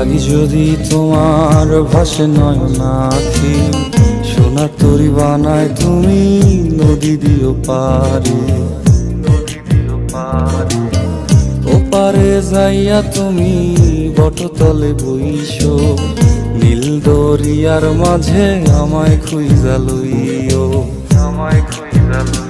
রাগ যদি তোমার ভাসে নয় নাকি সোনার তরি বানায় তুমি নদী দিও পারে ওপারে যাইয়া তুমি বটতলে বইছো নীল দরিয়ার মাঝে আমায় খুইজা লইও, আমায় খুইজা লইও।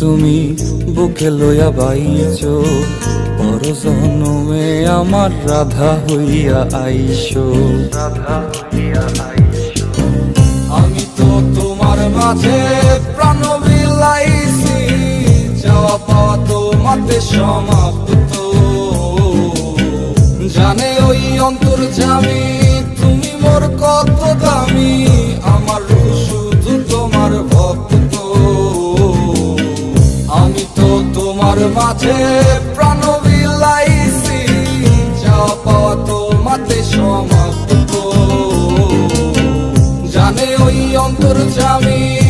তুমি বুকে লইয়া বাইছ পর জনমে আমার রাধা হইয়া আইসো। রাধা হইয়া আইসো আমি তো তোমার মাঝে প্রাণ বিলাইছি, যাওয়া পাওয়া তোমাতে সমাপ্ত। জানে ওই অন্তর মাঝে প্রাণ বিলাইছি যাওয়া পাওয়া তোমাতে সমাপ্ত। জানে ওই অন্তর জামি